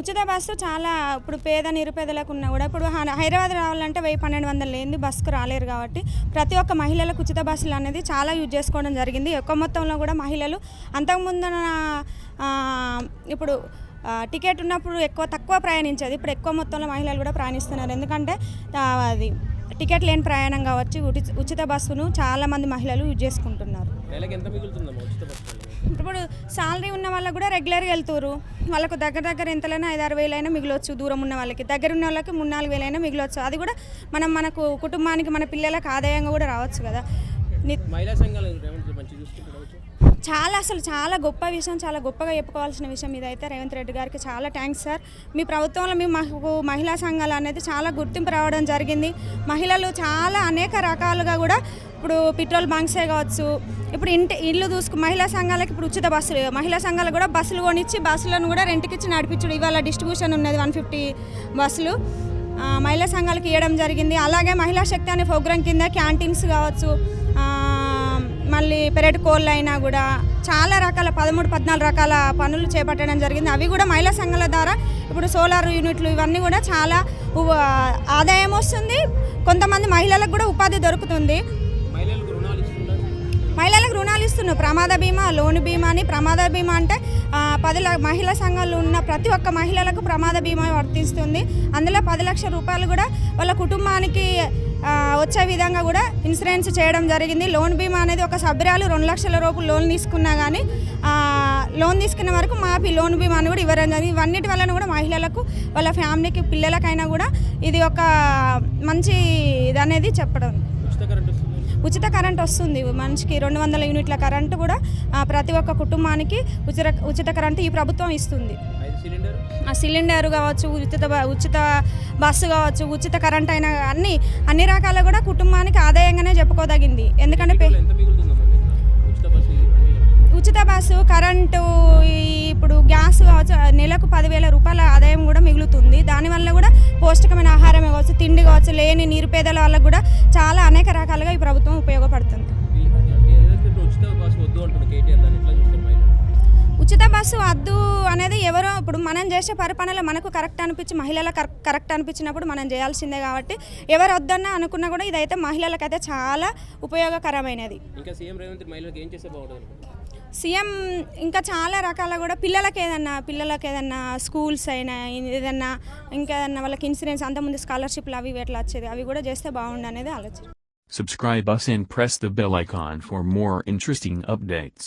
ఉచిత బస్సు చాలా ఇప్పుడు పేద నిరుపేదలకు ఉన్నా కూడా ఇప్పుడు హైదరాబాద్ రావాలంటే వెయ్యి పన్నెండు వందలు లేనిది బస్సుకు రాలేరు కాబట్టి ప్రతి ఒక్క మహిళలకు ఉచిత బస్సులు అనేది చాలా యూజ్ చేసుకోవడం జరిగింది. ఎక్కువ మొత్తంలో కూడా మహిళలు అంతకుముందు ఇప్పుడు టికెట్ ఉన్నప్పుడు ఎక్కువ తక్కువ ప్రయాణించేది. ఇప్పుడు ఎక్కువ మొత్తంలో మహిళలు కూడా ప్రయాణిస్తున్నారు. ఎందుకంటే అది టికెట్ లేని ప్రయాణం కావచ్చు ఉచిత బస్సును చాలా మంది మహిళలు యూజ్ చేసుకుంటున్నారు. ఇప్పుడు శాలరీ ఉన్న వాళ్ళకు కూడా రెగ్యులర్గా వెళ్తారు. వాళ్ళకు దగ్గర దగ్గర ఎంతలైనా ఐదు ఆరు వేలైనా మిగిలొచ్చు దూరం ఉన్న వాళ్ళకి. దగ్గర ఉన్న వాళ్ళకి మూడు నాలుగు వేలైనా మిగిలొచ్చు. అది కూడా మనం మనకు కుటుంబానికి మన పిల్లలకు ఆదాయంగా కూడా రావచ్చు కదా. ని- మహిళా సంఘాలు చాలా అసలు చాలా గొప్ప విషయం చాలా గొప్పగా చెప్పుకోవాల్సిన విషయం ఇదైతే రేవంత్ రెడ్డి గారికి చాలా థ్యాంక్స్ సార్. మీ ప్రభుత్వంలో మీ మాకు మహిళా సంఘాలు అనేది చాలా గుర్తింపు రావడం జరిగింది. మహిళలు చాలా అనేక రకాలుగా కూడా ఇప్పుడు పెట్రోల్ బంక్సే కావచ్చు ఇప్పుడు ఇంటి ఇల్లు చూసుకు మహిళా సంఘాలకు ఇప్పుడు ఉచిత బస్సులు మహిళా సంఘాలు కూడా బస్సులు కొనిచ్చి బస్సులను కూడా రెంట్కి ఇచ్చి నడిపించుడు. ఇవాళ డిస్ట్రిబ్యూషన్ ఉన్నది వన్ ఫిఫ్టీ బస్సులు. మహిళా సంఘాలకు ఇవ్వడం జరిగింది. అలాగే మహిళా శక్తి అనే ప్రోగ్రాం కింద క్యాంటీన్స్ కావచ్చు మళ్ళీ పెరటి కోళ్ళు అయినా కూడా చాలా రకాల పదమూడు పద్నాలుగు రకాల పనులు చేపట్టడం జరిగింది. అవి కూడా మహిళా సంఘాల ద్వారా ఇప్పుడు సోలార్ యూనిట్లు ఇవన్నీ కూడా చాలా ఆదాయం వస్తుంది. కొంతమంది మహిళలకు కూడా ఉపాధి దొరుకుతుంది. మహిళలకు రుణాలు ఇస్తున్నారు. ప్రమాద బీమా లోన్ బీమా అని ప్రమాద బీమా అంటే పది మహిళా సంఘాలు ఉన్న ప్రతి ఒక్క మహిళలకు ప్రమాద బీమా వర్తిస్తుంది. అందులో పది లక్షల రూపాయలు కూడా వాళ్ళ కుటుంబానికి వచ్చే విధంగా కూడా ఇన్సూరెన్స్ చేయడం జరిగింది. లోన్ బీమా అనేది ఒక సభ్యురాలు రెండు లక్షల రూపాయలు లోన్ తీసుకున్నా కానీ లోన్ తీసుకున్న వరకు మాపి లోన్ బీమాని కూడా ఇవ్వడం జరిగింది. ఇవన్నిటి వలన కూడా మహిళలకు వాళ్ళ ఫ్యామిలీకి పిల్లలకైనా కూడా ఇది ఒక మంచి ఇది అనేది చెప్పడం. ఉచిత కరెంట్ వస్తుంది. మనిషికి రెండు వందల యూనిట్ల కరెంటు కూడా ప్రతి ఒక్క కుటుంబానికి ఉచిత ఉచిత కరెంటు ఈ ప్రభుత్వం ఇస్తుంది. ఆ సిలిండర్ కావచ్చు ఉచిత బ- ఉచిత బస్సు కావచ్చు ఉచిత కరెంట్ అయినా అన్ని అన్ని రకాల కూడా కుటుంబానికి ఆదాయంగానే చెప్పుకోదగింది. ఎందుకంటే ఉచిత బస్సు కరెంటు ఇప్పుడు గ్యాస్ కావచ్చు నెలకు పదివేల రూపాయల ఆదాయం కూడా మిగులుతుంది. దానివల్ల కూడా పౌష్టికమైన ఆహారం కావచ్చు తిండి కావచ్చు లేని నిరుపేదల వాళ్ళకు కూడా చాలా అనేక రకాలుగా ఈ ప్రభుత్వం బస్సు వద్దు అనేది ఎవరో ఇప్పుడు మనం చేసే పరిపాలనలో మనకు కరెక్ట్ అనిపించి మహిళలకు కరెక్ట్ కరెక్ట్ అనిపించినప్పుడు మనం చేయాల్సిందే కాబట్టి ఎవరు వద్దన్నా అనుకున్నా కూడా ఇదైతే మహిళలకైతే చాలా ఉపయోగకరమైనది ఇంకా సీఎం రేవంత్ మహిళలకు ఏం చేస్తే? సీఎం ఇంకా చాలా రకాల కూడా పిల్లలకి ఏదన్నా పిల్లలకి ఏదన్నా స్కూల్స్ అయినా ఏదన్నా ఇంకా ఏదన్నా వాళ్ళకి ఇన్సూరెన్స్ అంతకుముందు స్కాలర్షిప్లు అవి ఎట్లా వచ్చేది అవి కూడా చేస్తే బాగుండు అనేది ఆలోచన Subscribe us and press the bell icon for more interesting updates.